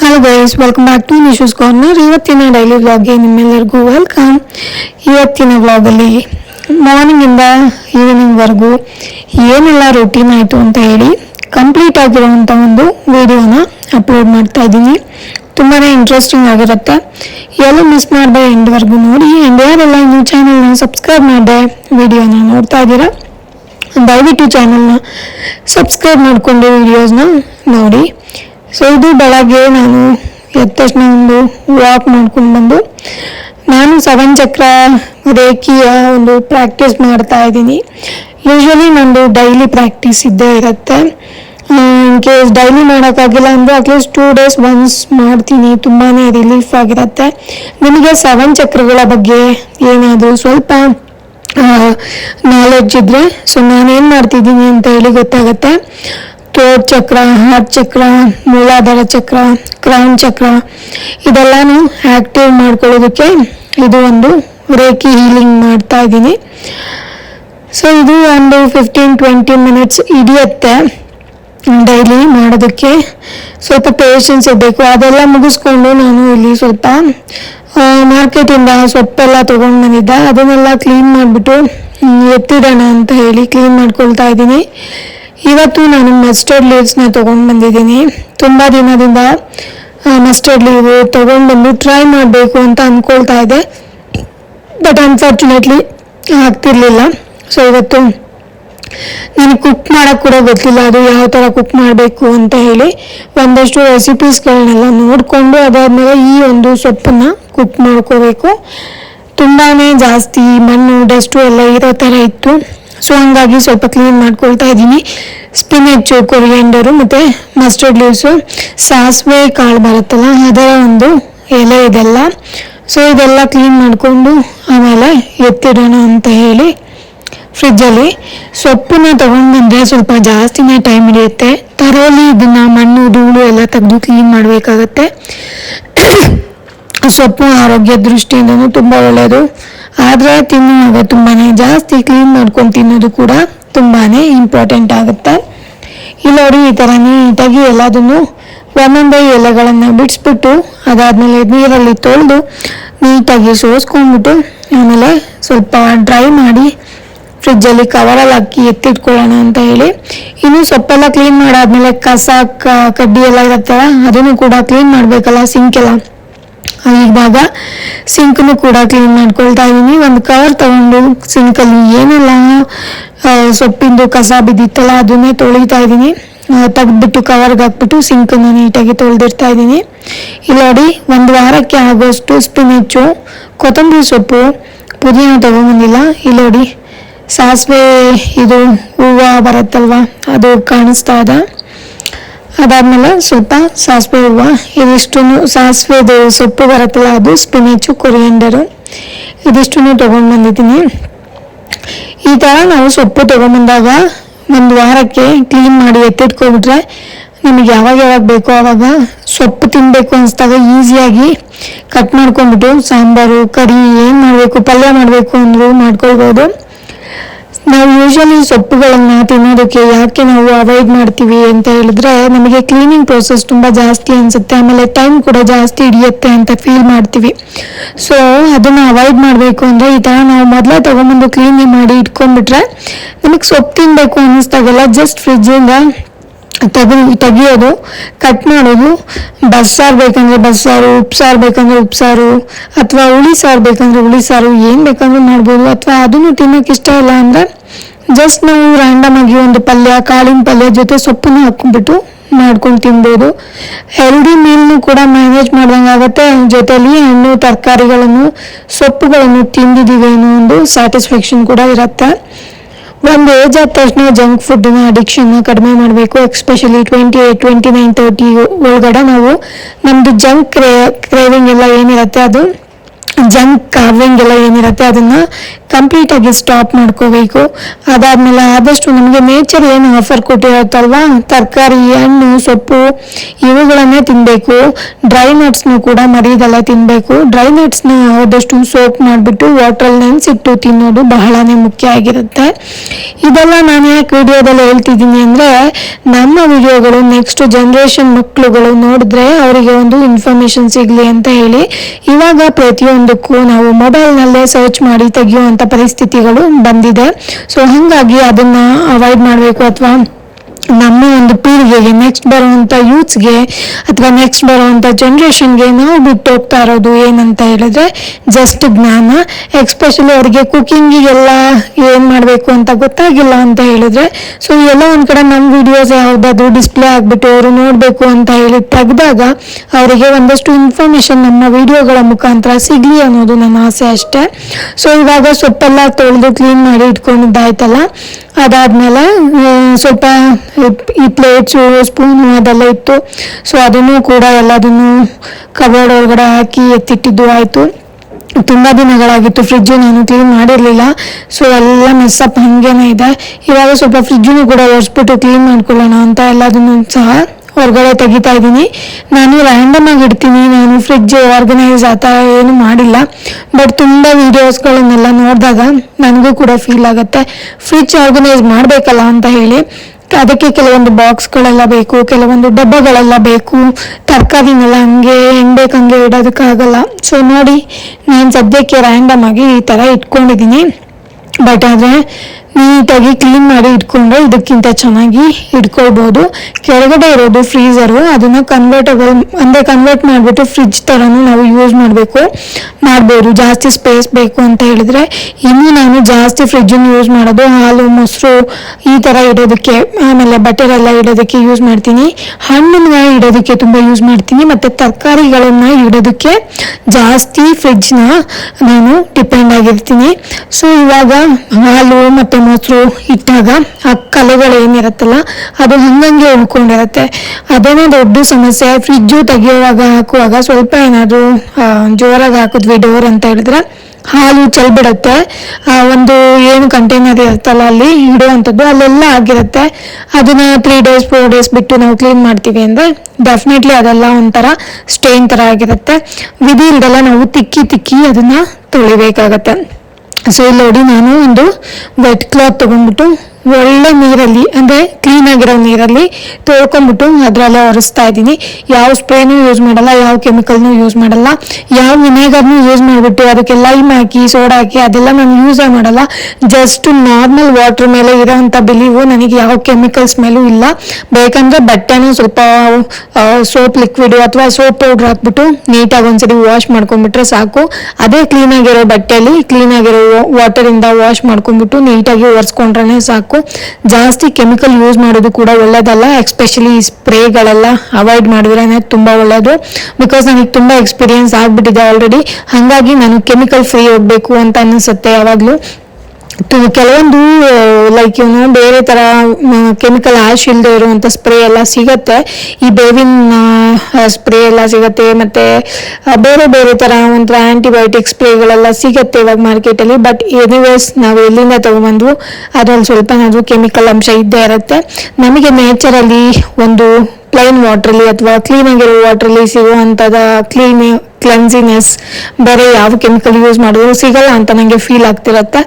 Hello guys welcome back to Nishu's corner ಇವತ್ತಿನ daily ವ್ಲಾಗ್ಗೆ ನಿಮ್ಮೆಲ್ಲರಿಗೂ ವೆಲ್ಕಮ್ ಇವತ್ತಿನ ವ್ಲಾಗಲ್ಲಿ ಮಾರ್ನಿಂಗಿಂದ ಈವ್ನಿಂಗ್ವರೆಗೂ ಏನೆಲ್ಲ ರೂಟೀನ್ ಆಯಿತು ಅಂತ ಹೇಳಿ ಕಂಪ್ಲೀಟ್ ಆಗಿರೋವಂಥ ಒಂದು ವಿಡಿಯೋನ ಅಪ್ಲೋಡ್ ಮಾಡ್ತಾ ಇದ್ದೀನಿ. ತುಂಬಾ ಇಂಟ್ರೆಸ್ಟಿಂಗ್ ಆಗಿರುತ್ತೆ. ಎಲ್ಲೂ ಮಿಸ್ ಮಾಡದೆ ಎಂಡ್ವರೆಗೂ ನೋಡಿ. ಆ್ಯಂಡ್ ಯಾರೆಲ್ಲ ಇನ್ನೂ ಚಾನಲ್ನ ಸಬ್ಸ್ಕ್ರೈಬ್ ಮಾಡಿದೆ ವಿಡಿಯೋನ ನೋಡ್ತಾ ಇದ್ದೀರಾ, ದಯವಿಟ್ಟು ಚಾನಲ್ನ ಸಬ್ಸ್ಕ್ರೈಬ್ ಮಾಡಿಕೊಂಡು ವಿಡಿಯೋಸ್ನ ನೋಡಿ. ಸೊ ಇದು ಬೆಳಗ್ಗೆ ನಾನು ಎದ್ದ ತಕ್ಷಣ ಒಂದು ವಾಕ್ ಮಾಡ್ಕೊಂಡು ಬಂದು, ನಾನು ಸೆವೆನ್ ಚಕ್ರ ರೇಖಿಯ ಒಂದು ಪ್ರಾಕ್ಟೀಸ್ ಮಾಡ್ತಾ ಇದ್ದೀನಿ. ಯೂಶ್ವಲಿ ನಂದು ಡೈಲಿ ಪ್ರಾಕ್ಟೀಸ್ ಇದ್ದೇ ಇರುತ್ತೆ. ಇನ್ ಕೇಸ್ ಡೈಲಿ ಮಾಡೋಕ್ಕಾಗಿಲ್ಲ ಅಂದರೆ ಅಟ್ಲೀಸ್ಟ್ ಟೂ ಡೇಸ್ ಒನ್ಸ್ ಮಾಡ್ತೀನಿ ತುಂಬಾ ರಿಲೀಫ್ ಆಗಿರುತ್ತೆ. ನಿಮಗೆ ಸೆವೆನ್ ಚಕ್ರಗಳ ಬಗ್ಗೆ ಏನಾದರೂ ಸ್ವಲ್ಪ ನಾಲೆಡ್ಜ್ ಇದ್ದರೆ ಸೊ ನಾನೇನು ಮಾಡ್ತಿದ್ದೀನಿ ಅಂತ ಹೇಳಿ ಗೊತ್ತಾಗುತ್ತೆ. ಥ್ರೋಟ್ ಚಕ್ರ, ಹಾರ್ಟ್ ಚಕ್ರ, ಮೂಲಾಧಾರ ಚಕ್ರ, ಕ್ರೌನ್ ಚಕ್ರ, ಇದೆಲ್ಲಾನು ಆ್ಯಕ್ಟಿವ್ ಮಾಡ್ಕೊಳ್ಳೋದಕ್ಕೆ ಇದು ಒಂದು ರೇಖಿ ಹೀಲಿಂಗ್ ಮಾಡ್ತಾ ಇದ್ದೀನಿ. ಸೊ ಇದು ಒಂದು ಫಿಫ್ಟೀನ್ ಟ್ವೆಂಟಿ ಮಿನಿಟ್ಸ್ ಹಿಡಿಯತ್ತೆ ಡೈಲಿ ಮಾಡೋದಕ್ಕೆ. ಸ್ವಲ್ಪ ಪೇಷನ್ಸ್ ಇರಬೇಕು. ಅದೆಲ್ಲ ಮುಗಿಸ್ಕೊಂಡು ನಾನು ಇಲ್ಲಿ ಸ್ವಲ್ಪ ಮಾರ್ಕೆಟಿಂದ ಸೊಪ್ಪೆಲ್ಲ ತೊಗೊಂಡು ಬಂದಿದ್ದೆ. ಅದನ್ನೆಲ್ಲ ಕ್ಲೀನ್ ಮಾಡಿಬಿಟ್ಟು ಎತ್ತಿಡೋಣ ಅಂತ ಹೇಳಿ ಕ್ಲೀನ್ ಮಾಡ್ಕೊಳ್ತಾ ಇದ್ದೀನಿ. ಇವತ್ತು ನಾನು ಮಸ್ಟರ್ಡ್ ಲೀವ್ಸ್ನ ತೊಗೊಂಡು ಬಂದಿದ್ದೀನಿ. ತುಂಬ ದಿನದಿಂದ ಮಸ್ಟರ್ಡ್ ಲೀವ್ ತೊಗೊಂಡ್ಬಂದು ಟ್ರೈ ಮಾಡಬೇಕು ಅಂತ ಅಂದ್ಕೊಳ್ತಾ ಇದ್ದೆ ಬಟ್ ಅನ್ಫಾರ್ಚುನೇಟ್ಲಿ ಆಗ್ತಿರ್ಲಿಲ್ಲ. ಸೊ ಇವತ್ತು ನನಗೆ ಕುಕ್ ಮಾಡೋಕ್ಕೆ ಕೂಡ ಗೊತ್ತಿಲ್ಲ. ಅದು ಯಾವ ಥರ ಕುಕ್ ಮಾಡಬೇಕು ಅಂತ ಹೇಳಿ ಒಂದಷ್ಟು ರೆಸಿಪೀಸ್ಗಳನ್ನೆಲ್ಲ ನೋಡಿಕೊಂಡು ಅದಾದಮೇಲೆ ಈ ಒಂದು ಸೊಪ್ಪನ್ನು ಕುಕ್ ಮಾಡ್ಕೋಬೇಕು. ತುಂಬಾ ಜಾಸ್ತಿ ಮಣ್ಣು ಡಸ್ಟು ಎಲ್ಲ ಇರೋ ಥರ ಇತ್ತು. ಸೊ ಹಂಗಾಗಿ ಸ್ವಲ್ಪ ಕ್ಲೀನ್ ಮಾಡ್ಕೊಳ್ತಾ ಇದ್ದೀನಿ. ಸ್ಪಿನಚ್ಚು ಕೊರಿಯಂಡರು ಮತ್ತು ಮಸ್ಟರ್ಡ್ ಲೀವ್ಸು ಸಾಸಿವೆ, ಕಾಳು ಬರುತ್ತಲ್ಲ, ಅದರ ಒಂದು ಎಲೆ ಇದೆಲ್ಲ. ಸೊ ಇದೆಲ್ಲ ಕ್ಲೀನ್ ಮಾಡಿಕೊಂಡು ಆಮೇಲೆ ಎತ್ತಿಡೋಣ ಅಂತ ಹೇಳಿ ಫ್ರಿಜ್ಜಲ್ಲಿ ಸೊಪ್ಪನ್ನ ತಗೊಂಡು ಬಂದರೆ ಸ್ವಲ್ಪ ಜಾಸ್ತಿನೇ ಟೈಮ್ ಹಿಡಿಯುತ್ತೆ. ತರೋಲಿ ಇದನ್ನು ಮಣ್ಣು, ಧೂಳು ಎಲ್ಲ ತೆಗೆದು ಕ್ಲೀನ್ ಮಾಡಬೇಕಾಗತ್ತೆ. ಸೊಪ್ಪು ಆರೋಗ್ಯ ದೃಷ್ಟಿಯಿಂದನೂ ತುಂಬ ಒಳ್ಳೆಯದು ಆದರೆ ತಿನ್ನುವಾಗ ತುಂಬಾ ಜಾಸ್ತಿ ಕ್ಲೀನ್ ಮಾಡ್ಕೊಂಡು ತಿನ್ನೋದು ಕೂಡ ತುಂಬಾ ಇಂಪಾರ್ಟೆಂಟ್ ಆಗುತ್ತೆ. ಇಲ್ಲಿ ನೋಡಿ ಈ ಥರ ನೀಟಾಗಿ ಎಲ್ಲದನ್ನು ಒಂದೊಂದೇ ಎಲೆಗಳನ್ನು ಬಿಡಿಸ್ಬಿಟ್ಟು, ಅದಾದಮೇಲೆ ನೀರಲ್ಲಿ ತೊಳೆದು ನೀಟಾಗಿ ಸೋಸ್ಕೊಂಡ್ಬಿಟ್ಟು, ಆಮೇಲೆ ಸ್ವಲ್ಪ ಡ್ರೈ ಮಾಡಿ ಫ್ರಿಜ್ಜಲ್ಲಿ ಕವರಲ್ಲಿ ಹಾಕಿ ಎತ್ತಿಟ್ಕೊಳ್ಳೋಣ ಅಂತ ಹೇಳಿ. ಇನ್ನು ಸೊಪ್ಪೆಲ್ಲ ಕ್ಲೀನ್ ಮಾಡಾದ್ಮೇಲೆ ಕಸ ಕಡ್ಡಿ ಎಲ್ಲ ಇರುತ್ತಲ್ಲ, ಅದನ್ನು ಕೂಡ ಕ್ಲೀನ್ ಮಾಡಬೇಕಲ್ಲ ಸಿಂಕೆಲ್ಲ ಇವಾಗ ಸಿಂಕ್ನು ಕೂಡ ಕ್ಲೀನ್ ಮಾಡ್ಕೊಳ್ತಾ ಇದ್ದೀನಿ. ಒಂದು ಕವರ್ ತಗೊಂಡು ಸಿಂಕಲ್ಲಿ ಏನೆಲ್ಲ ಸೊಪ್ಪಿಂದು ಕಸ ಬಿದ್ದಿತ್ತಲ್ಲ ಅದನ್ನೇ ತೊಳಿತಾ ಇದ್ದೀನಿ. ತೆಗೆದ್ಬಿಟ್ಟು ಕವರ್ಗೆ ಹಾಕ್ಬಿಟ್ಟು ಸಿಂಕನ್ನು ನೀಟಾಗಿ ತೊಳೆದಿರ್ತಾ ಇದ್ದೀನಿ. ಇಲ್ಲಿ ನೋಡಿ, ಒಂದು ವಾರಕ್ಕೆ ಆಗೋಷ್ಟು ಸ್ಪಿನಿಚ್ಚು ಕೊತ್ತಂಬರಿ ಸೊಪ್ಪು, ಪುದೀನ ತೊಗೊಂಬಂದಿಲ್ಲ. ಇಲ್ಲಿ ನೋಡಿ, ಸಾಸಿವೆ, ಇದು ಹೂವು ಬರುತ್ತಲ್ವ, ಅದು ಕಾಣಿಸ್ತಾ ಇದೆ. ಅದಾದ್ಮೇಲೆ ಸ್ವಲ್ಪ ಸಾಸಿವೆ ಹೂವು ಇದಿಷ್ಟು ಸಾಸಿವೆದು ಸೊಪ್ಪು ಬರುತ್ತಲ್ಲ, ಅದು ಸ್ಪಿನಿಚು ಕೊರಿಯಂಡರು ಇದಿಷ್ಟು ತೊಗೊಂಡು ಬಂದಿದ್ದೀನಿ. ಈ ಥರ ನಾವು ಸೊಪ್ಪು ತೊಗೊಂಬಂದಾಗ ಒಂದು ವಾರಕ್ಕೆ ಕ್ಲೀನ್ ಮಾಡಿ ಎತ್ತಿಟ್ಕೊಬಿಟ್ರೆ ನಮಗೆ ಯಾವಾಗ ಯಾವಾಗ ಬೇಕೋ ಆವಾಗ ಸೊಪ್ಪು ತಿನ್ನಬೇಕು ಅನಿಸ್ದಾಗ ಈಸಿಯಾಗಿ ಕಟ್ ಮಾಡ್ಕೊಂಡ್ಬಿಟ್ಟು ಸಾಂಬಾರು ಕರಿ ಏನು ಮಾಡಬೇಕು, ಪಲ್ಯ ಮಾಡಬೇಕು ಅಂದರೂ ಮಾಡ್ಕೊಳ್ಬೋದು. ನಾವು ಯೂಶಲಿ ಸೊಪ್ಪುಗಳನ್ನು ತಿನ್ನೋದಕ್ಕೆ ಯಾಕೆ ನಾವು ಅವಾಯ್ಡ್ ಮಾಡ್ತೀವಿ ಅಂತ ಹೇಳಿದ್ರೆ ನಮಗೆ ಕ್ಲೀನಿಂಗ್ ಪ್ರೋಸೆಸ್ ತುಂಬ ಜಾಸ್ತಿ ಅನಿಸುತ್ತೆ, ಆಮೇಲೆ ಟೈಮ್ ಕೂಡ ಜಾಸ್ತಿ ಹಿಡಿಯುತ್ತೆ ಅಂತ ಫೀಲ್ ಮಾಡ್ತೀವಿ. ಸೊ ಅದನ್ನು ಅವಾಯ್ಡ್ ಮಾಡಬೇಕು ಅಂದರೆ ಈ ಥರ ನಾವು ಮೊದಲೇ ತೊಗೊಂಬಂದು ಕ್ಲೀನಿಂಗ್ ಮಾಡಿ ಇಟ್ಕೊಂಡ್ಬಿಟ್ರೆ ನಮಗೆ ಸೊಪ್ಪು ತಿನ್ನಬೇಕು ಅನ್ನಿಸ್ದಾಗೆಲ್ಲ ಜಸ್ಟ್ ಫ್ರಿಜ್ಜಿಂದ ತೆಗೆದು ತೆಗಿಯೋದು ಕಟ್ ಮಾಡೋದು ಬಸ್ಸಾರು ಬೇಕಂದ್ರೆ ಬಸ್ಸಾರು ಉಪ್ಸಾರು ಬೇಕಂದ್ರೆ ಉಪ್ಸಾರು ಅಥವಾ ಹುಳಿ ಸಾರು ಬೇಕಂದ್ರೆ ಹುಳಿ ಸಾರು, ಏನು ಬೇಕಂದ್ರೆ ಮಾಡ್ಬೋದು. ಅಥವಾ ಅದನ್ನು ತಿನ್ನೋಕೆ ಇಷ್ಟ ಇಲ್ಲ ಅಂದರೆ ಜಸ್ಟ್ ನಾವು ರ್ಯಾಂಡಮ್ ಆಗಿ ಒಂದು ಪಲ್ಯ, ಕಾಳಿನ ಪಲ್ಯ ಜೊತೆ ಸೊಪ್ಪನ್ನು ಹಾಕ್ಕೊಂಡ್ಬಿಟ್ಟು ಮಾಡ್ಕೊಂಡು ತಿನ್ಬೋದು. ಹೆಲ್ದಿ ಮೀಲ್ನು ಕೂಡ ಮ್ಯಾನೇಜ್ ಮಾಡ್ದಂಗೆ ಆಗುತ್ತೆ. ಜೊತೆಲಿ ಹಣ್ಣು, ತರಕಾರಿಗಳನ್ನು, ಸೊಪ್ಪುಗಳನ್ನು ತಿಂದಿದ್ದೀವಿ ಅನ್ನೋ ಒಂದು ಸ್ಯಾಟಿಸ್ಫ್ಯಾಕ್ಷನ್ ಕೂಡ ಇರುತ್ತೆ. ಒಂದು ಏಜ್ ಆದ ತಕ್ಷಣ ಜಂಕ್ ಫುಡ್ನ ಅಡಿಕ್ಷನ್ನ ಕಡಿಮೆ ಮಾಡಬೇಕು especially twenty eight twenty nine thirty ಒಳಗಡೆ ನಾವು ನಮ್ಮದು ಜಂಕ್ ಕ್ರೇ ಕ್ರೇವಿಂಗ್ ಎಲ್ಲ ಏನಿರುತ್ತೆ ಅದು ಜಂಕ್ ಕಾರ್ವಿಂಗ್ ಎಲ್ಲ ಏನಿರುತ್ತೆ ಅದನ್ನ ಕಂಪ್ಲೀಟ್ ಆಗಿ ಸ್ಟಾಪ್ ಮಾಡ್ಕೋಬೇಕು. ಅದಾದ್ಮೇಲೆ ಆದಷ್ಟು ನಮಗೆ ನೇಚರ್ ಏನು ಆಫರ್ ಕೊಟ್ಟಿರುತ್ತಲ್ವಾ? ತರಕಾರಿ, ಹಣ್ಣು, ಸೊಪ್ಪು ಇವುಗಳನ್ನೇ ತಿನ್ನಬೇಕು ಡ್ರೈ ನಟ್ಸ್ನು ಕೂಡ ಮರಿದೆಲ್ಲ ತಿನ್ನಬೇಕು ಡ್ರೈ ನಟ್ಸ್ನ ಆದಷ್ಟು ಸೋಪ್ ಮಾಡಿಬಿಟ್ಟು ವಾಟ್ರಲ್ಲಿ ನೆನೆಸಿಟ್ಟು ತಿನ್ನೋದು ಬಹಳನೇ ಮುಖ್ಯ ಆಗಿರುತ್ತೆ. ಇದೆಲ್ಲ ನಾನು ಯಾಕೆ ವಿಡಿಯೋದಲ್ಲಿ ಹೇಳ್ತಿದ್ದೀನಿ ಅಂದರೆ, ನಮ್ಮ ವಿಡಿಯೋಗಳು ನೆಕ್ಸ್ಟ್ ಜನ್ರೇಷನ್ ಮಕ್ಕಳುಗಳು ನೋಡಿದ್ರೆ ಅವರಿಗೆ ಒಂದು ಇನ್ಫಾರ್ಮೇಶನ್ ಸಿಗಲಿ ಅಂತ ಹೇಳಿ. ಇವಾಗ ಪ್ರತಿಯೊಂದಕ್ಕೂ ನಾವು ಮೊಬೈಲ್ನಲ್ಲೇ ಸರ್ಚ್ ಮಾಡಿ ತೆಗೆಯುವಂಥ ಪರಿಸ್ಥಿತಿಗಳು ಬಂದಿದೆ. ಸೊ ಹಾಗಾಗಿ ಅದನ್ನ ಅವಾಯ್ಡ್ ಮಾಡಬೇಕು ಅಥವಾ ನಮ್ಮ ಒಂದು ಪೀಳಿಗೆಗೆ ನೆಕ್ಸ್ಟ್ ಬರುವಂಥ ಯೂತ್ಸ್ಗೆ ಅಥವಾ ನೆಕ್ಸ್ಟ್ ಬರುವಂಥ ಜನ್ರೇಷನ್ಗೆ ನಾವು ಬಿಟ್ಟು ಹೋಗ್ತಾ ಇರೋದು ಏನಂತ ಹೇಳಿದ್ರೆ ಜಸ್ಟ್ ಜ್ಞಾನ. ಎಕ್ಸ್ಪೆಷಲಿ ಅವರಿಗೆ ಕುಕಿಂಗಿಗೆಲ್ಲ ಏನು ಮಾಡಬೇಕು ಅಂತ ಗೊತ್ತಾಗಿಲ್ಲ ಅಂತ ಹೇಳಿದ್ರೆ ಸೊ ಎಲ್ಲ ಒಂದು ಕಡೆ ನಮ್ಮ ವಿಡಿಯೋಸ್ ಯಾವುದಾದ್ರು ಡಿಸ್ಪ್ಲೇ ಆಗಿಬಿಟ್ಟು ಅವರು ನೋಡಬೇಕು ಅಂತ ಹೇಳಿ ತೆಗೆದಾಗ ಅವರಿಗೆ ಒಂದಷ್ಟು ಇನ್ಫಾರ್ಮೇಷನ್ ನಮ್ಮ ವಿಡಿಯೋಗಳ ಮುಖಾಂತರ ಸಿಗಲಿ ಅನ್ನೋದು ನನ್ನ ಆಸೆ ಅಷ್ಟೇ. ಸೊ ಇವಾಗ ಸೊಪ್ಪೆಲ್ಲ ತೊಳೆದು ಕ್ಲೀನ್ ಮಾಡಿ ಇಟ್ಕೊಂಡಿದ್ದಾಯ್ತಲ್ಲ ಅದಾದ್ಮೇಲೆ ಸ್ವಲ್ಪ ಈ ಪ್ಲೇಟ್ಸು ಸ್ಪೂನು ಅದೆಲ್ಲ ಇತ್ತು. ಸೊ ಅದನ್ನು ಕೂಡ ಎಲ್ಲದನ್ನು ಕಬೋರ್ಡ್ ಒಳಗಡೆ ಹಾಕಿ ಎತ್ತಿಟ್ಟಿದ್ದು ಆಯಿತು. ತುಂಬ ದಿನಗಳಾಗಿತ್ತು ಫ್ರಿಜ್ಜು ನಾನು ಕ್ಲೀನ್ ಮಾಡಿರಲಿಲ್ಲ. ಸೊ ಎಲ್ಲ ಮೆಸ್ಸಪ್ ಹಾಗೇನೇ ಇದೆ. ಇವಾಗ ಸ್ವಲ್ಪ ಫ್ರಿಜ್ಜನ್ನು ಕೂಡ ಒರೆಸ್ಬಿಟ್ಟು ಕ್ಲೀನ್ ಮಾಡ್ಕೊಳ್ಳೋಣ ಅಂತ ಎಲ್ಲದನ್ನು ಸಹ ಹೊರಗಡೆ ತೆಗಿತಾ ಇದ್ದೀನಿ. ನಾನು ರ್ಯಾಂಡಮ್ ಆಗಿ ಇಡ್ತೀನಿ. ನಾನು ಫ್ರಿಡ್ಜ್ ಆರ್ಗನೈಸ್ ಆ ಥರ ಏನು ಮಾಡಿಲ್ಲ. ಬಟ್ ತುಂಬ ವೀಡಿಯೋಸ್ಗಳನ್ನೆಲ್ಲ ನೋಡಿದಾಗ ನನಗೂ ಕೂಡ ಫೀಲ್ ಆಗುತ್ತೆ. ಫ್ರಿಡ್ಜ್ ಆರ್ಗನೈಸ್ ಮಾಡಬೇಕಲ್ಲ ಅಂತ ಹೇಳಿ. ಅದಕ್ಕೆ ಕೆಲವೊಂದು ಬಾಕ್ಸ್ಗಳೆಲ್ಲ ಬೇಕು, ಕೆಲವೊಂದು ಡಬ್ಬಗಳೆಲ್ಲ ಬೇಕು. ತರಕಾರಿನೆಲ್ಲ ಹಂಗೆ, ಹೆಂಗೆ ಬೇಕು ಹಂಗೆ ಇಡೋದಕ್ಕಾಗಲ್ಲ. ಸೊ ನೋಡಿ, ನಾನು ಸದ್ಯಕ್ಕೆ ರ್ಯಾಂಡಮ್ ಆಗಿ ಈ ಥರ ಇಟ್ಕೊಂಡಿದ್ದೀನಿ. ಬಟ್ ಆದರೆ ನೀಟಾಗಿ ಕ್ಲೀನ್ ಮಾಡಿ ಇಟ್ಕೊಂಡ್ರೆ ಇದಕ್ಕಿಂತ ಚೆನ್ನಾಗಿ ಇಟ್ಕೊಳ್ಬೋದು. ಕೆಳಗಡೆ ಇರೋದು ಫ್ರೀಸರು ಅದನ್ನು ಕನ್ವರ್ಟಬಲ್ ಅಂದರೆ ಕನ್ವರ್ಟ್ ಮಾಡಿಬಿಟ್ಟು ಫ್ರಿಜ್ ಥರನೂ ನಾವು ಯೂಸ್ ಮಾಡಬೇಕು. ಮಾಡ್ಬೋದು, ಜಾಸ್ತಿ ಸ್ಪೇಸ್ ಬೇಕು ಅಂತ ಹೇಳಿದ್ರೆ. ಇನ್ನು ನಾನು ಜಾಸ್ತಿ ಫ್ರಿಜ್ಜನ್ನು ಯೂಸ್ ಮಾಡೋದು ಹಾಲು, ಮೊಸರು ಈ ಥರ ಇಡೋದಕ್ಕೆ, ಆಮೇಲೆ ಬಟರೆಲ್ಲ ಇಡೋದಕ್ಕೆ ಯೂಸ್ ಮಾಡ್ತೀನಿ. ಹಣ್ಣನ್ನ ಇಡೋದಕ್ಕೆ ತುಂಬ ಯೂಸ್ ಮಾಡ್ತೀನಿ. ಮತ್ತು ತರಕಾರಿಗಳನ್ನು ಇಡೋದಕ್ಕೆ ಜಾಸ್ತಿ ಫ್ರಿಜ್ನ ನಾನು ಡಿಪೆಂಡ್ ಆಗಿರ್ತೀನಿ. ಸೊ ಇವಾಗ ಹಾಲು ಮತ್ತು ಮೊಸರು ಇಟ್ಟಾಗ ಆ ಕಲೆಗಳು ಏನಿರುತ್ತಲ್ಲ, ಅದು ಹಂಗಂಗೆ ಉಳ್ಕೊಂಡಿರುತ್ತೆ. ಅದೇನೇ ದೊಡ್ಡ ಸಮಸ್ಯೆ ಫ್ರಿಜ್ಜು ತೆಗೆಯುವಾಗ ಹಾಕುವಾಗ ಸ್ವಲ್ಪ ಏನಾದರೂ ಜೋರಾಗಿ ಹಾಕಿದ್ವಿ ಡೋರ್ ಅಂತ ಹೇಳಿದ್ರೆ ಹಾಲು ಚೆಲ್ಬಿಡುತ್ತೆ. ಒಂದು ಏನು ಕಂಟೈನರ್ ಇರುತ್ತಲ್ಲ ಅಲ್ಲಿ ಇಡುವಂಥದ್ದು, ಅಲ್ಲೆಲ್ಲ ಆಗಿರುತ್ತೆ. ಅದನ್ನ ತ್ರೀ ಡೇಸ್ ಫೋರ್ ಡೇಸ್ ಬಿಟ್ಟು ನಾವು ಕ್ಲೀನ್ ಮಾಡ್ತೀವಿ ಅಂದರೆ ಡೆಫಿನೆಟ್ಲಿ ಅದೆಲ್ಲ ಒಂಥರ ಸ್ಟೇನ್ ಥರ ಆಗಿರುತ್ತೆ. ವಿಧಿ ಇಲ್ದೆಲ್ಲ ನಾವು ತಿಕ್ಕಿ ತಿಕ್ಕಿ ಅದನ್ನ ತೊಳಿಬೇಕಾಗತ್ತೆ. ಸೊ ಇಲ್ಲಿ ನೋಡಿ ನಾನು ಒಂದು ವೆಟ್ ಕ್ಲಾತ್ ತೊಗೊಂಡ್ಬಿಟ್ಟು ಒಳ್ಳೆ ನೀರಲ್ಲಿ, ಅಂದರೆ ಕ್ಲೀನ್ ಆಗಿರೋ ನೀರಲ್ಲಿ ತೊಳ್ಕೊಂಬಿಟ್ಟು ಅದರಲ್ಲೇ ಒರೆಸ್ತಾ ಇದ್ದೀನಿ. ಯಾವ ಸ್ಪ್ರೇನೂ ಯೂಸ್ ಮಾಡಲ್ಲ, ಯಾವ ಕೆಮಿಕಲ್ನೂ ಯೂಸ್ ಮಾಡಲ್ಲ. ಯಾವ ವಿನೇಗರ್ನೂ ಯೂಸ್ ಮಾಡಿಬಿಟ್ಟು ಅದಕ್ಕೆ ಲೈಮ್ ಹಾಕಿ ಸೋಡಾ ಹಾಕಿ, ಅದೆಲ್ಲ ನಾನು ಯೂಸೇ ಮಾಡಲ್ಲ. ಜಸ್ಟ್ ನಾರ್ಮಲ್ ವಾಟ್ರ್ ಮೇಲೆ ಇರೋವಂಥ ಬಿಲಿವು ನನಗೆ ಯಾವ ಕೆಮಿಕಲ್ಸ್ ಮೇಲೂ ಇಲ್ಲ. ಬೇಕಂದರೆ ಬಟ್ಟೆನೂ ಸ್ವಲ್ಪ ಸೋಪ್ ಲಿಕ್ವಿಡ್ ಅಥವಾ ಸೋಪ್ ಪೌಡ್ರ್ ಹಾಕ್ಬಿಟ್ಟು ನೀಟಾಗಿ ಒಂದ್ಸರಿ ವಾಶ್ ಮಾಡ್ಕೊಂಡ್ಬಿಟ್ರೆ ಸಾಕು. ಅದೇ ಕ್ಲೀನಾಗಿರೋ ಬಟ್ಟೆಯಲ್ಲಿ ಕ್ಲೀನಾಗಿರೋ ವಾಟರಿಂದ ವಾಶ್ ಮಾಡ್ಕೊಂಡ್ಬಿಟ್ಟು ನೀಟಾಗಿ ಒರೆಸ್ಕೊಂಡ್ರೆ ಸಾಕು. ಜಾಸ್ತಿ ಕೆಮಿಕಲ್ ಯೂಸ್ ಮಾಡೋದು ಕೂಡ ಒಳ್ಳೇದಲ್ಲ ಎಕ್ಸ್ಪೆಷಲಿ ಸ್ಪ್ರೇಗಳೆಲ್ಲ ಅವಾಯ್ಡ್ ಮಾಡಿದ್ರೆ ತುಂಬ ಒಳ್ಳೆಯದು ಬಿಕಾಸ್ ನನಗೆ ತುಂಬ ಎಕ್ಸ್ಪೀರಿಯನ್ಸ್ ಆಗಿಬಿಟ್ಟಿದೆ ಆಲ್ರೆಡಿ ಹಾಗಾಗಿ ನಾನು ಕೆಮಿಕಲ್ ಫ್ರೀ ಹೋಗಬೇಕು ಅಂತ ಅನಿಸುತ್ತೆ ಯಾವಾಗಲೂ. ಕೆಲವೊಂದು ಲೈಕ್ ಇವನು ಬೇರೆ ಥರ ಕೆಮಿಕಲ್ ಆಶ್ ಇಲ್ಲದೆ ಇರುವಂಥ ಸ್ಪ್ರೇ ಎಲ್ಲ ಸಿಗತ್ತೆ. ಈ ಬೇವಿನ ಸ್ಪ್ರೇ ಎಲ್ಲ ಸಿಗತ್ತೆ. ಮತ್ತು ಬೇರೆ ಬೇರೆ ಥರ ಒಂಥರ ಆ್ಯಂಟಿಬಯೋಟಿಕ್ ಸ್ಪ್ರೇಗಳೆಲ್ಲ ಸಿಗತ್ತೆ ಇವಾಗ ಮಾರ್ಕೆಟಲ್ಲಿ ಬಟ್ ಎನಿವೇಸ್ ನಾವು ಎಲ್ಲಿಂದ ತೊಗೊಂಬಂದ್ವು ಅದರಲ್ಲಿ ಅದು ಕೆಮಿಕಲ್ ಅಂಶ ಇದ್ದೇ ಇರುತ್ತೆ. ನಮಗೆ ನೇಚರಲ್ಲಿ ಒಂದು ಪ್ಲೈನ್ ವಾಟ್ರಲ್ಲಿ ಅಥವಾ ಕ್ಲೀನ್ ಆಗಿರೋ ವಾಟ್ರಲ್ಲಿ ಸಿಗುವಂಥದ ಕ್ಲೀನ್ ಕ್ಲೆನ್ಸಿನೆಸ್ ಬೇರೆ ಯಾವ ಕೆಮಿಕಲ್ ಯೂಸ್ ಮಾಡಿದ್ರು ಸಿಗಲ್ಲ ಅಂತ ನನಗೆ ಫೀಲ್ ಆಗ್ತಿರತ್ತೆ.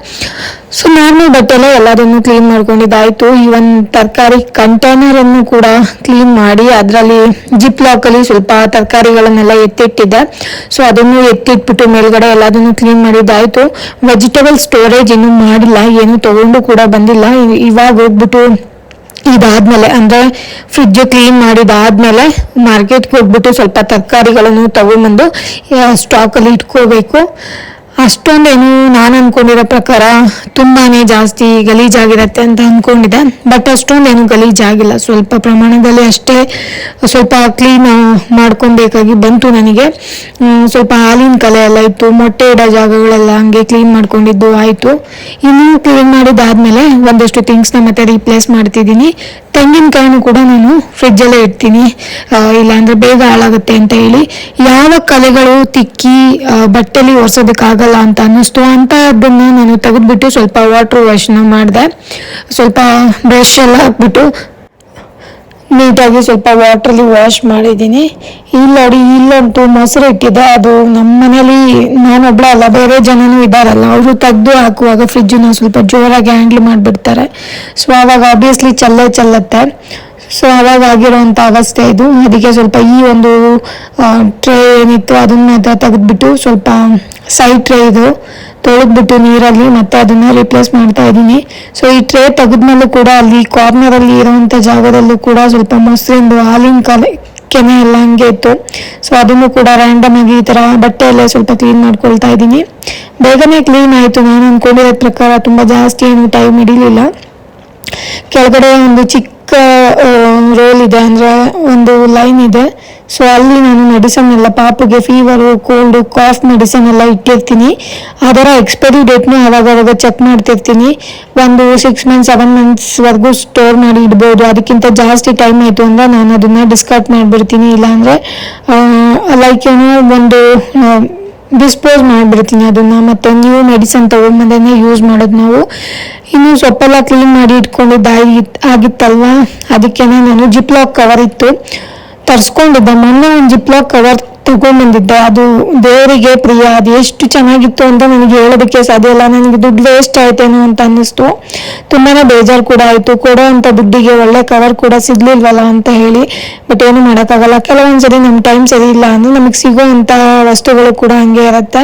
ಸೊ ನಾರ್ಮಲ್ ಬಟ್ಟೆಲ್ಲ ಎಲ್ಲದನ್ನು ಕ್ಲೀನ್ ಮಾಡ್ಕೊಂಡಿದ್ದಾಯ್ತು. ಈವನ್ ತರಕಾರಿ ಕಂಟೈನರನ್ನು ಕೂಡ ಕ್ಲೀನ್ ಮಾಡಿ ಅದರಲ್ಲಿ ಜಿಪ್ ಲಾಕಲ್ಲಿ ಸ್ವಲ್ಪ ತರಕಾರಿಗಳನ್ನೆಲ್ಲ ಎತ್ತಿಟ್ಟಿದ್ದೆ. ಸೊ ಅದನ್ನು ಎತ್ತಿಟ್ಬಿಟ್ಟು ಮೇಲ್ಗಡೆ ಎಲ್ಲದನ್ನು ಕ್ಲೀನ್ ಮಾಡಿದ್ದಾಯ್ತು. ವೆಜಿಟೇಬಲ್ ಸ್ಟೋರೇಜ್ ಇನ್ನೂ ಮಾಡಿಲ್ಲ, ಏನು ತಗೊಂಡು ಕೂಡ ಬಂದಿಲ್ಲ. ಇವಾಗ ಹೋಗ್ಬಿಟ್ಟು ಇದಾದ್ಮೇಲೆ ಅಂದ್ರೆ ಫ್ರಿಡ್ಜ್ ಕ್ಲೀನ್ ಮಾಡಿದಾದ್ಮೇಲೆ ಮಾರ್ಕೆಟ್ಗೆ ಹೋಗ್ಬಿಟ್ಟು ಸ್ವಲ್ಪ ತರಕಾರಿಗಳನ್ನು ತಗೊಂಬಂದು ಸ್ಟಾಕಲ್ಲಿ ಇಟ್ಕೋಬೇಕು. ಅಷ್ಟೊಂದೇನು ನಾನು ಅನ್ಕೊಂಡಿರೋ ಪ್ರಕಾರ ತುಂಬಾನೇ ಜಾಸ್ತಿ ಗಲೀಜಾಗಿರತ್ತೆ ಅಂತ ಅನ್ಕೊಂಡಿದ್ದೆ. ಬಟ್ ಅಷ್ಟೊಂದೇನು ಗಲೀಜಾಗಿಲ್ಲ. ಸ್ವಲ್ಪ ಪ್ರಮಾಣದಲ್ಲಿ ಅಷ್ಟೇ ಸ್ವಲ್ಪ ಕ್ಲೀನ್ ಮಾಡ್ಕೊಬೇಕಾಗಿ ಬಂತು ನನಗೆ. ಸ್ವಲ್ಪ ಹಾಲಿನ ಕಲೆ ಎಲ್ಲ ಇತ್ತು. ಮೊಟ್ಟೆ ಇಡೋ ಜಾಗಗಳೆಲ್ಲ ಹಂಗೆ ಕ್ಲೀನ್ ಮಾಡ್ಕೊಂಡಿದ್ದು ಆಯಿತು. ಇನ್ನು ಕ್ಲೀನ್ ಮಾಡಿದ್ದಾದ್ಮೇಲೆ ಒಂದಷ್ಟು ಥಿಂಗ್ಸ್ನ ಮತ್ತೆ ರೀಪ್ಲೇಸ್ ಮಾಡ್ತಿದ್ದೀನಿ. ತೆಂಗಿನಕಾಯಿನೂ ಕೂಡ ನಾನು ಫ್ರಿಜ್ಜಲ್ಲೇ ಇಡ್ತೀನಿ. ಇಲ್ಲಾಂದರೆ ಬೇಗ ಹಾಳಾಗುತ್ತೆ ಅಂತ ಹೇಳಿ. ಯಾವ ಕಲೆಗಳು ತಿಕ್ಕಿ ಬಟ್ಟೆಲಿ ಬಟ್ಟೆಲಿ ಒರೆಸೋದಕ್ಕಾಗಲ್ಲ ಅಂತ ಅನ್ನಿಸ್ತು ಅಂಥದ್ದನ್ನ ನಾನು ತೆಗೆದ್ಬಿಟ್ಟು ಸ್ವಲ್ಪ ವಾಟರ್ ವಾಶ್ನ ಮಾಡಿದೆ. ಸ್ವಲ್ಪ ಬ್ರಷ್ ಎಲ್ಲ ಹಾಕ್ಬಿಟ್ಟು ನೀಟಾಗಿ ಸ್ವಲ್ಪ ವಾಟ್ರಲ್ಲಿ ವಾಶ್ ಮಾಡಿದ್ದೀನಿ. ಇಲ್ಲಿ ನೋಡಿ ಇಲ್ಲಂತೂ ಮೊಸರು ಇಟ್ಟಿದೆ ಅದು ನಮ್ಮ ಮನೇಲಿ ನಾನೊಬ್ಳ ಅಲ್ಲ, ಬೇರೆ ಜನನೂ ಇದ್ದಾರಲ್ಲ, ಅವರು ತೆಗೆದು ಹಾಕುವಾಗ ಫ್ರಿಜ್ಜನ್ನ ಸ್ವಲ್ಪ ಜೋರಾಗಿ ಹ್ಯಾಂಡ್ಲ್ ಮಾಡಿಬಿಡ್ತಾರೆ. ಸೊ ಆವಾಗ ಆಬ್ವಿಯಸ್ಲಿ ಚಲ್ಲೇ ಚೆಲ್ಲತ್ತೆ. ಸೊ ಅವಾಗ ಆಗಿರೋಂಥ ಅವಸ್ಥೆ ಇದು. ಅದಕ್ಕೆ ಸ್ವಲ್ಪ ಈ ಒಂದು ಟ್ರೇ ಏನಿತ್ತು ಅದನ್ನ ತೆಗೆದ್ಬಿಟ್ಟು ಸ್ವಲ್ಪ ಸೈಡ್ ಟ್ರೇ ಇದು ತೊಳೆದ್ಬಿಟ್ಟು ನೀರಲ್ಲಿ ಮತ್ತೆ ಅದನ್ನ ರಿಪ್ಲೇಸ್ ಮಾಡ್ತಾ ಇದ್ದೀನಿ. ಸೊ ಈ ಟ್ರೇ ತೆಗೆದ್ಮೇಲೂ ಕೂಡ ಅಲ್ಲಿ ಕಾರ್ನರಲ್ಲಿ ಇರುವಂತ ಜಾಗದಲ್ಲೂ ಕೂಡ ಸ್ವಲ್ಪ ಮೊಸರಿಂದು ಹಾಲಿನ ಕಲೆ, ಕೆನೆ ಎಲ್ಲ ಹಂಗೆ ಇತ್ತು. ಸೊ ಅದನ್ನು ಕೂಡ ರ್ಯಾಂಡಮ್ ಆಗಿ ಈ ತರ ಎಲ್ಲ ಸ್ವಲ್ಪ ಕ್ಲೀನ್ ಮಾಡ್ಕೊಳ್ತಾ ಇದ್ದೀನಿ. ಬೇಗನೆ ಕ್ಲೀನ್ ಆಯಿತು. ನಾನು ಅನ್ಕೊಂಡಿರೋ ಪ್ರಕಾರ ತುಂಬಾ ಜಾಸ್ತಿ ಏನು ಟೈಮ್ ಹಿಡಿಲಿಲ್ಲ. ಕೆಳಗಡೆ ಒಂದು ಚಿಕ್ಕ ರೋಲ್ ಇದೆ, ಅಂದ್ರೆ ಒಂದು ಲೈನ್ ಇದೆ. ಸೊ ಅಲ್ಲಿ ನಾನು ಮೆಡಿಸನ್ ಎಲ್ಲ, ಪಾಪುಗೆ ಫೀವರು ಕೋಲ್ಡು ಕಾಫ್ ಮೆಡಿಸನ್ ಎಲ್ಲ ಇಟ್ಟಿರ್ತೀನಿ. ಅದರ ಎಕ್ಸ್ಪೈರಿ ಡೇಟ್ನು ಅವಾಗ ಅವಾಗ ಚೆಕ್ ಮಾಡ್ತಿರ್ತೀನಿ. ಒಂದು ಸಿಕ್ಸ್ ಮಂತ್ಸ್ ಸೆವೆನ್ ಮಂತ್ಸ್ವರೆಗೂ ಸ್ಟೋರ್ ಮಾಡಿ ಇಡ್ಬೋದು. ಅದಕ್ಕಿಂತ ಜಾಸ್ತಿ ಟೈಮ್ ಆಯಿತು ಅಂದ್ರೆ ನಾನು ಅದನ್ನ ಡಿಸ್ಕಾರ್ಡ್ ಮಾಡಿಬಿಡ್ತೀನಿ. ಇಲ್ಲಾಂದರೆ ಲೈಕ್ ಏನೋ ಒಂದು ಡಿಸ್ಪೋಸ್ ಮಾಡಿಬಿಡ್ತೀನಿ ಅದನ್ನು ಮತ್ತೆ ನ್ಯೂ ಮೆಡಿಸಿನ್ ತೊಗೊಂಬಂದೇ ಯೂಸ್ ಮಾಡೋದು ನಾವು. ಇನ್ನು ಸೊಪ್ಪೆಲ್ಲ ಕ್ಲೀನ್ ಮಾಡಿ ಇಟ್ಕೊಂಡಿದ್ದ ಆಗಿತ್ತಲ್ವ? ಅದಕ್ಕೇನೆ ನಾನು ಜಿಪ್ಲಾಕ್ ಕವರ್ ಇತ್ತು. ತರಿಸ್ಕೊಂಡಿದ್ದೆ ಮೊನ್ನೆ ಒಂದು ಜಿಪ್ಲಾಕ್ ಕವರ್ ತಗೊಂಡ್ಬಂದಿದ್ದೆ ಅದು ದೇವರಿಗೆ, ಪ್ರಿಯ, ಅದು ಎಷ್ಟು ಚೆನ್ನಾಗಿತ್ತು ಅಂತ ನನಗೆ ಹೇಳೋದಕ್ಕೆ ಸಾಧ್ಯ ಇಲ್ಲ. ನನಗೆ ದುಡ್ಡು ವೇಸ್ಟ್ ಆಯ್ತೇನೋ ಅಂತ ಅನ್ನಿಸ್ತು. ತುಂಬಾ ಬೇಜಾರು ಕೂಡ ಆಯಿತು. ಕೊಡೋ ಅಂತ ದುಡ್ಡಿಗೆ ಒಳ್ಳೆ ಕವರ್ ಕೂಡ ಸಿಗ್ಲಿಲ್ವಲ್ಲ ಅಂತ ಹೇಳಿ ಬಟ್ ಏನು ಮಾಡೋಕ್ಕಾಗಲ್ಲ. ಕೆಲವೊಂದ್ಸರಿ ನಮ್ಮ ಟೈಮ್ ಸರಿ ಇಲ್ಲ ಅಂದ್ರೆ ನಮಗೆ ಸಿಗೋ ಅಂತ ವಸ್ತುಗಳು ಕೂಡ ಹಂಗೆ ಇರುತ್ತೆ.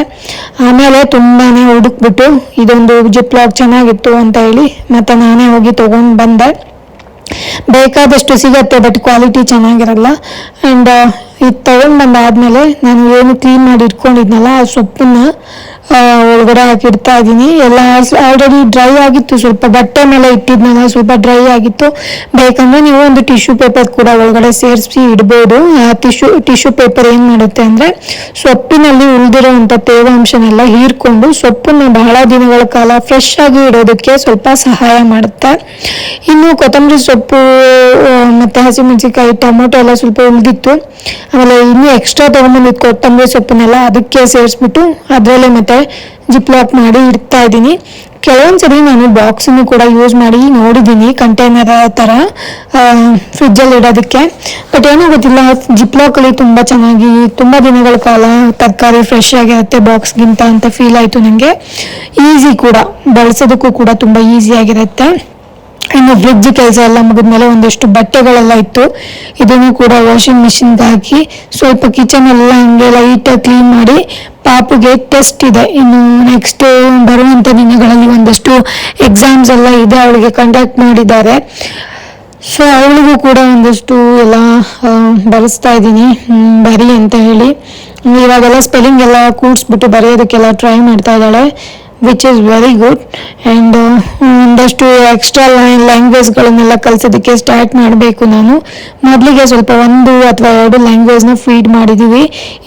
ಆಮೇಲೆ ತುಂಬಾನೇ ಹುಡುಕ್ಬಿಟ್ಟು, ಇದೊಂದು ಜಿಪ್ಲಾಕ್ ಚೆನ್ನಾಗಿತ್ತು ಅಂತ ಹೇಳಿ ಮತ್ತೆ ನಾನೇ ಹೋಗಿ ತೊಗೊಂಡು ಬಂದೆ. ಬೇಕಾದಷ್ಟು ಸಿಗತ್ತೆ ಬಟ್ ಕ್ವಾಲಿಟಿ ಚೆನ್ನಾಗಿರಲ್ಲ. ಆ್ಯಂಡ್ ಇದು ತಗೊಂಡು ಬಂದಾದಮೇಲೆ ನಾನು ಏನು ಕ್ಲೀನ್ ಮಾಡಿ ಇಟ್ಕೊಂಡಿದ್ನಲ್ಲ ಆ ಸೊಪ್ಪನ್ನ ಒಳಗಡೆ ಹಾಕಿಡ್ತಾ ಇದ್ದೀನಿ. ಎಲ್ಲ ಆಲ್ರೆಡಿ ಡ್ರೈ ಆಗಿತ್ತು. ಸ್ವಲ್ಪ ಬಟ್ಟೆ ಮೇಲೆ ಇಟ್ಟಿದ್ನಲ್ಲ, ಸ್ವಲ್ಪ ಡ್ರೈ ಆಗಿತ್ತು. ಬೇಕಂದ್ರೆ ನೀವು ಒಂದು ಟಿಶ್ಯೂ ಪೇಪರ್ ಕೂಡ ಒಳಗಡೆ ಸೇರಿಸಿ ಇಡ್ಬೋದು. ಆ ಟಿಶ್ಯೂ ಟಿಶ್ಯೂ ಪೇಪರ್ ಏನು ಮಾಡುತ್ತೆ ಅಂದರೆ, ಸೊಪ್ಪಿನಲ್ಲಿ ಉಳಿದಿರೋವಂಥ ತೇವಾಂಶನೆಲ್ಲ ಹೀರ್ಕೊಂಡು ಸೊಪ್ಪನ್ನು ಬಹಳ ದಿನಗಳ ಕಾಲ ಫ್ರೆಶ್ ಆಗಿ ಇಡೋದಕ್ಕೆ ಸ್ವಲ್ಪ ಸಹಾಯ ಮಾಡುತ್ತೆ. ಇನ್ನು ಕೊತ್ತಂಬರಿ ಸೊಪ್ಪು ಮತ್ತೆ ಹಸಿಮೆಣಸಿಕಾಯಿ ಟೊಮೊಟೊ ಎಲ್ಲ ಸ್ವಲ್ಪ ಉಳಿದಿತ್ತು. ಆಮೇಲೆ ಇನ್ನೂ ಎಕ್ಸ್ಟ್ರಾ ತೊಗೊಂಬಂದಿದ್ದು ಕೊತ್ತಂಬರಿ ಸೊಪ್ಪನ್ನೆಲ್ಲ ಅದಕ್ಕೆ ಸೇರಿಸ್ಬಿಟ್ಟು ಅದರಲ್ಲೇ ಮತ್ತೆ ಜಿಪ್ ಲಾಕ್ ಮಾಡಿ ಇಡ್ತಾ ಇದ್ದೀನಿ. ಕೆಲವೊಂದ್ಸರಿ ನಾನು ಬಾಕ್ಸನ್ನು ಕೂಡ ಯೂಸ್ ಮಾಡಿ ನೋಡಿದ್ದೀನಿ ಕಂಟೈನರ್ ಥರ ಫ್ರಿಜ್ಜಲ್ಲಿ ಇಡೋದಕ್ಕೆ. ಬಟ್ ಏನೋ ಗೊತ್ತಿಲ್ಲ ಜಿಪ್ಲಾಕಲ್ಲಿ ತುಂಬ ಚೆನ್ನಾಗಿ, ತುಂಬ ದಿನಗಳ ಕಾಲ ತರಕಾರಿ ಫ್ರೆಶ್ ಆಗಿರುತ್ತೆ ಬಾಕ್ಸ್ಗಿಂತ ಅಂತ ಫೀಲ್ ಆಯಿತು ನನಗೆ ಈಸಿ ಕೂಡ, ಬಳಸೋದಕ್ಕೂ ಕೂಡ ತುಂಬ ಈಸಿಯಾಗಿರುತ್ತೆ ಇನ್ನು ಫ್ರಿಡ್ಜ್ ಕೆಲಸ ಎಲ್ಲ ಮುಗಿದ್ಮೇಲೆ ಒಂದಷ್ಟು ಬಟ್ಟೆಗಳೆಲ್ಲ ಇತ್ತು. ಇದನ್ನು ಕೂಡ ವಾಷಿಂಗ್ ಮಿಷಿನ್ಗೆ ಹಾಕಿ ಸ್ವಲ್ಪ ಕಿಚನ್ ಎಲ್ಲ ಹಂಗೆ ಲೈಟಾಗಿ ಕ್ಲೀನ್ ಮಾಡಿ ಪಾಪುಗೆ ಟೆಸ್ಟ್ ಇದೆ. ಇನ್ನು ನೆಕ್ಸ್ಟ್ ಬರುವಂಥ ದಿನಗಳಲ್ಲಿ ಒಂದಷ್ಟು ಎಕ್ಸಾಮ್ಸ್ ಎಲ್ಲ ಇದೆ ಅವಳಿಗೆ ಕಂಡಕ್ಟ್ ಮಾಡಿದ್ದಾರೆ. ಸೊ ಅವಳಿಗೂ ಕೂಡ ಒಂದಷ್ಟು ಎಲ್ಲ ಬರೆಸ್ತಾ ಇದ್ದೀನಿ. ಬರಿ ಅಂತ ಹೇಳಿ. ಇವಾಗೆಲ್ಲ ಸ್ಪೆಲ್ಲಿಂಗ್ ಎಲ್ಲ ಕೂಡಿಸ್ಬಿಟ್ಟು ಬರೆಯೋದಕ್ಕೆಲ್ಲ ಟ್ರೈ ಮಾಡ್ತಾ ಇದ್ದಾಳೆ. Which is very good and ಒಂದಷ್ಟು ಎಕ್ಸ್ಟ್ರಾ ಲ್ಯಾಂಗ್ವೇಜ್ಗಳನ್ನೆಲ್ಲ ಕಲಿಸೋದಕ್ಕೆ ಸ್ಟಾರ್ಟ್ ಮಾಡಬೇಕು ನಾನು. ಮೊದಲಿಗೆ ಸ್ವಲ್ಪ ಒಂದು ಅಥವಾ ಎರಡು ಲ್ಯಾಂಗ್ವೇಜ್ನ ಫೀಡ್ ಮಾಡಿದ್ದೀವಿ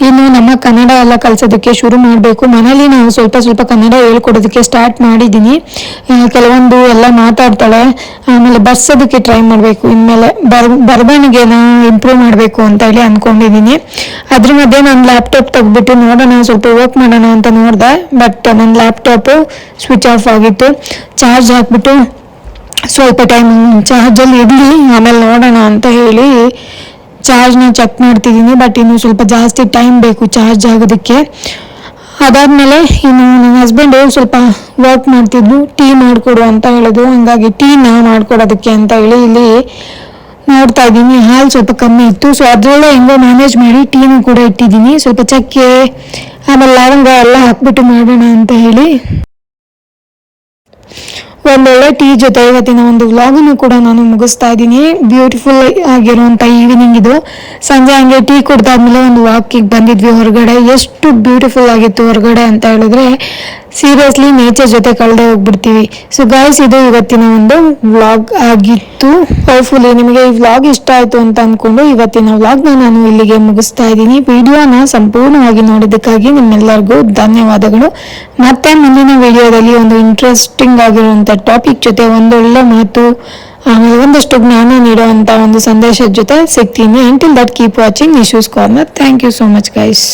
ಇನ್ನು ನಮ್ಮ ಕನ್ನಡ ಎಲ್ಲ ಕಲಿಸೋದಕ್ಕೆ ಶುರು ಮಾಡಬೇಕು. ಮನೇಲಿ ನಾವು ಸ್ವಲ್ಪ ಸ್ವಲ್ಪ ಕನ್ನಡ ಹೇಳ್ಕೊಡೋದಕ್ಕೆ ಸ್ಟಾರ್ಟ್ ಮಾಡಿದ್ದೀನಿ. ಕೆಲವೊಂದು ಎಲ್ಲ ಮಾತಾಡ್ತಾಳೆ. ಆಮೇಲೆ ಬರ್ಸೋದಕ್ಕೆ ಟ್ರೈ ಮಾಡಬೇಕು. ಇನ್ಮೇಲೆ ಬರ್ ಬರವಣಿಗೆನ ಇಂಪ್ರೂವ್ ಮಾಡಬೇಕು ಅಂತ ಹೇಳಿ ಅಂದ್ಕೊಂಡಿದ್ದೀನಿ ಅದ್ರ ಮಧ್ಯೆ ನಾನು ಲ್ಯಾಪ್ಟಾಪ್ ತೆಗೆದ್ಬಿಟ್ಟು ನೋಡೋಣ, ಸ್ವಲ್ಪ ವರ್ಕ್ ಮಾಡೋಣ ಅಂತ ನೋಡಿದೆ. ಬಟ್ ನನ್ನ ಲ್ಯಾಪ್ಟಾಪು ಸ್ವಿಚ್ ಆಫ್ ಆಗಿತ್ತು ಚಾರ್ಜ್ ಹಾಕ್ಬಿಟ್ಟು, ಸ್ವಲ್ಪ ಟೈಮ್ ಚಾರ್ಜಲ್ಲಿ ಇರಲಿ, ಆಮೇಲೆ ನೋಡೋಣ ಅಂತ ಹೇಳಿ ಚಾರ್ಜ್ನ ಚೆಕ್ ಮಾಡ್ತಿದ್ದೀನಿ ಬಟ್ ಇನ್ನು ಸ್ವಲ್ಪ ಜಾಸ್ತಿ ಟೈಮ್ ಬೇಕು ಚಾರ್ಜ್ ಆಗೋದಕ್ಕೆ. ಅದಾದಮೇಲೆ ಇನ್ನು ನನ್ನ ಹಸ್ಬೆಂಡು ಸ್ವಲ್ಪ ವರ್ಕ್ ಮಾಡ್ತಿದ್ದು ಟೀ ಮಾಡಿಕೊಡು ಅಂತ ಹೇಳಿದ್ರು, ಹಂಗಾಗಿ ಟೀನ ಮಾಡ್ಕೊಡೋದಕ್ಕೆ ಅಂತ ಹೇಳಿ ಇಲ್ಲಿ ನೋಡ್ತಾ ಇದ್ದೀನಿ. ಹಾಲು ಸ್ವಲ್ಪ ಕಮ್ಮಿ ಇತ್ತು. ಸೊ ಅದರಲ್ಲೇ ಹೆಂಗೋ ಮ್ಯಾನೇಜ್ ಮಾಡಿ ಟೀನು ಕೂಡ ಇಟ್ಟಿದ್ದೀನಿ. ಸ್ವಲ್ಪ ಚಕ್ಕೆ, ಆಮೇಲೆ ಲವಂಗ ಎಲ್ಲ ಹಾಕ್ಬಿಟ್ಟು ಮಾಡೋಣ ಅಂತ ಹೇಳಿ. ಒಂದೊಳ್ಳೆ ಟೀ ಜೊತೆ ಇವತ್ತಿನ ಒಂದು ವ್ಲಾಗನ್ನು ಕೂಡ ನಾನು ಮುಗಿಸ್ತಾ ಇದ್ದೀನಿ. ಬ್ಯೂಟಿಫುಲ್ ಆಗಿರುವಂಥ ಈವ್ನಿಂಗ್ ಇದು. ಸಂಜೆ ಹಂಗೆ ಟೀ ಕುಡ್ದಾದ್ಮೇಲೆ ಒಂದು ವಾಕಿಗೆ ಬಂದಿದ್ವಿ ಹೊರಗಡೆ. ಎಷ್ಟು ಬ್ಯೂಟಿಫುಲ್ ಆಗಿತ್ತು ಹೊರಗಡೆ ಅಂತ ಹೇಳಿದ್ರೆ ಸೀರಿಯಸ್ಲಿ ನೇಚರ್ ಜೊತೆ ಕಳೆದೇ ಹೋಗ್ಬಿಡ್ತೀವಿ. ಸೊ ಗೈಸ್ ಇದು ಇವತ್ತಿನ ಒಂದು ವ್ಲಾಗ್ ಆಗಿತ್ತು. ಹೋಪ್ಫುಲಿ ನಿಮಗೆ ಈ ವ್ಲಾಗ್ ಇಷ್ಟ ಆಯಿತು ಅಂತ ಅಂದ್ಕೊಂಡು ಇವತ್ತಿನ ವ್ಲಾಗ್ನ ನಾನು ಇಲ್ಲಿಗೆ ಮುಗಿಸ್ತಾ ಇದ್ದೀನಿ. ವಿಡಿಯೋನ ಸಂಪೂರ್ಣವಾಗಿ ನೋಡಿದ್ದಕ್ಕಾಗಿ ನಿಮ್ಮೆಲ್ಲರಿಗೂ ಧನ್ಯವಾದಗಳು. ಮತ್ತೆ ಮುಂದಿನ ವಿಡಿಯೋದಲ್ಲಿ ಒಂದು ಇಂಟ್ರೆಸ್ಟಿಂಗ್ ಆಗಿರುವಂಥ ಟಾಪಿಕ್ ಜೊತೆ ಒಂದೊಳ್ಳೆ ಮಾತು, ಆಮೇಲೆ ಒಂದಷ್ಟು ಜ್ಞಾನ ನೀಡುವಂಥ ಒಂದು ಸಂದೇಶದ ಜೊತೆ ಸಿಗ್ತೀನಿ. Until that keep watching Nishu's corner thank you so much guys